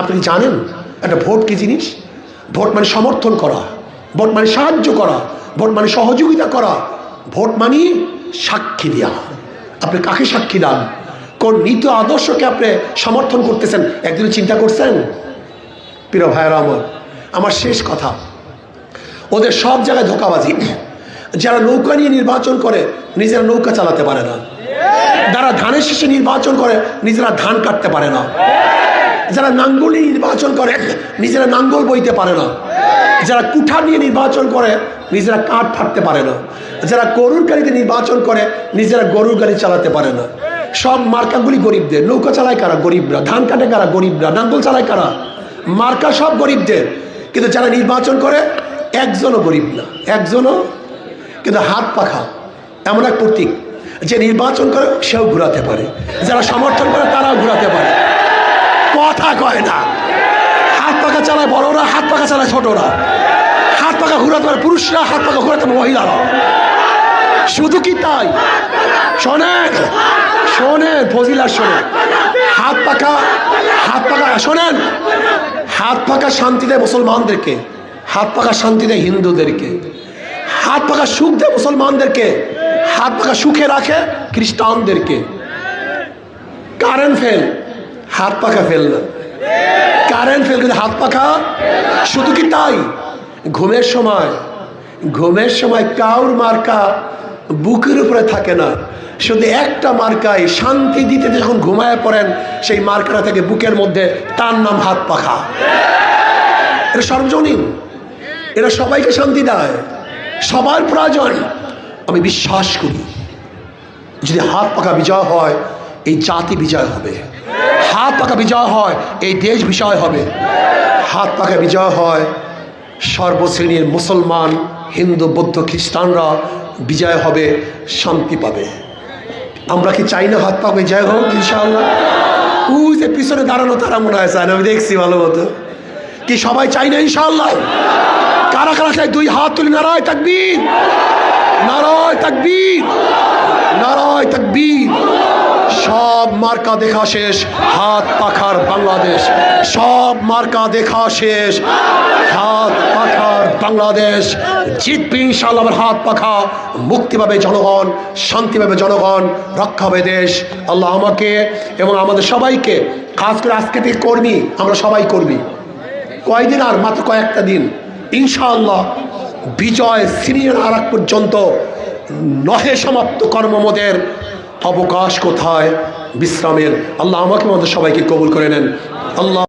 আপনি জানেন, একটা ভোট কি জিনিস? ভোট মানে সমর্থন করা, ভোট মানে সাহায্য করা, ভোট মানে সহযোগিতা করা, ভোট মানে সাক্ষী দেওয়া আপনি কাকে সাক্ষী দেন? কোন নীতি আদর্শকে আপনি সমর্থন করতেছেন? একদিন চিন্তা করছেন? প্রিয় ভাইয়েরা আমার আমার শেষ কথা, ওদের সব জায়গায় ধোকাবাজি। যারা নৌকা নিয়ে নির্বাচন করে, নিজেরা নৌকা চালাতে পারে না। যারা ধানের শেষে নির্বাচন করে, নিজেরা ধান কাটতে পারে না। যারা নাঙ্গল নিয়ে নির্বাচন করে, নিজেরা নাঙ্গল বইতে পারে না। যারা কুঠা নিয়ে নির্বাচন করে, নিজেরা কাঠ ফাটতে পারে না। যারা গরুর গাড়িতে নির্বাচন করে, নিজেরা গরুর গাড়ি চালাতে পারে না। সব মার্কাগুলি গরিবদের। নৌকা চালায় কারা? গরিবরা। ধান কাটে কারা? গরিবরা। নাঙ্গল চালায় কারা? মার্কা সব গরিবদের। কিন্তু যারা নির্বাচন করে, একজনও গরিব না। একজনও কিন্তু হাত পাখা। এমন এক প্রতীক। যে নির্বাচন করে, সেও ঘুরাতে পারে। যারা সমর্থন করে, তারাও ঘুরাতে পারে। কথা কয় না। হাত পাখা চালায় বড়রা, হাত পাখা চালায় ছোটরা। হাত পাখা ঘুরাতে পারে পুরুষরা, হাত পাখা ঘুরাতে পারে মহিলারা। শুধু কি তাই? শোনেন শোনেন, ফজিলা শোনেন। হাত পাখা হাত পাখা, শোনেন, হাত পাখা শান্তি দেয় মুসলমানদেরকে, হাত পাখা শান্তি দেয় হিন্দুদেরকে। হাত পাখা সুখ দেয় মুসলমানদেরকে, হাত পাখা সুখে রাখে খ্রিস্টানদেরকে। Current fail. হাত পাখা ফেল কারেন্ট ফেল, কিন্তু হাত পাখা শুধু কি তাই? ঘুমের সময় ঘুমের সময় কাউর মার্কা বুকের উপরে থাকে না। শুধু একটা মার্কায় শান্তি দিতে যখন ঘুমায় পড়েন, সেই মার্কাটা থেকে বুকের মধ্যে তার নাম হাত পাখা। এটা সর্বজনীন। এটা সবাইকে শান্তি দেয়। সবার প্রয়োজন। আমি বিশ্বাস করি, যদি হাত পাখা বিজয় হয়, এই জাতি বিজয় হবে। পাকা বিজয় হয়, এই দেশ বিজয় হবে। হাত পাকা বিজয় হয়, সর্বশ্রেণীর মুসলমান, হিন্দু, বৌদ্ধ, খ্রিস্টানরা বিজয় হবে, শান্তি পাবে। আমরা কি চাই না হাত পা বিজয় হোক, ইনশাআল্লাহ? ওই যে পিছনে দাঁড়ানো, তারা মনে হয় আমি দেখছি ভালো মতো। কি সবাই চাই না, ইনশাআল্লাহ? কারা কারা চাই দুই হাত তুলি, নারায় তাকবীর। নারায় তাকবীর। নারায় তাকবীর। সব মার্কা দেখা শেষ, হাত পাখার বাংলাদেশ। সব মার্কা দেখা শেষ, হাত পাখার বাংলাদেশ। জিতবে ইনশাআল্লাহ আমার হাত পাখা। মুক্তি পাবে জনগণ, শান্তি পাবে জনগণ, রক্ষা হবে দেশ। আল্লাহ আমাকে এবং আমাদের সবাইকে, খাস করে আজকে থেকে কর্মী, আমরা সবাই কর্মী। কয়দিন আর? মাত্র কয়েকটা দিন। ইনশাআল্লাহ বিজয় সিনিয়র আর পর্যন্ত নহে সমাপ্ত কর্মমদের অবকাশ কোথায়? বিশ্রামের। আল্লাহ আমাকে আমাদের সবাইকে কবুল করে নেন। আল্লাহ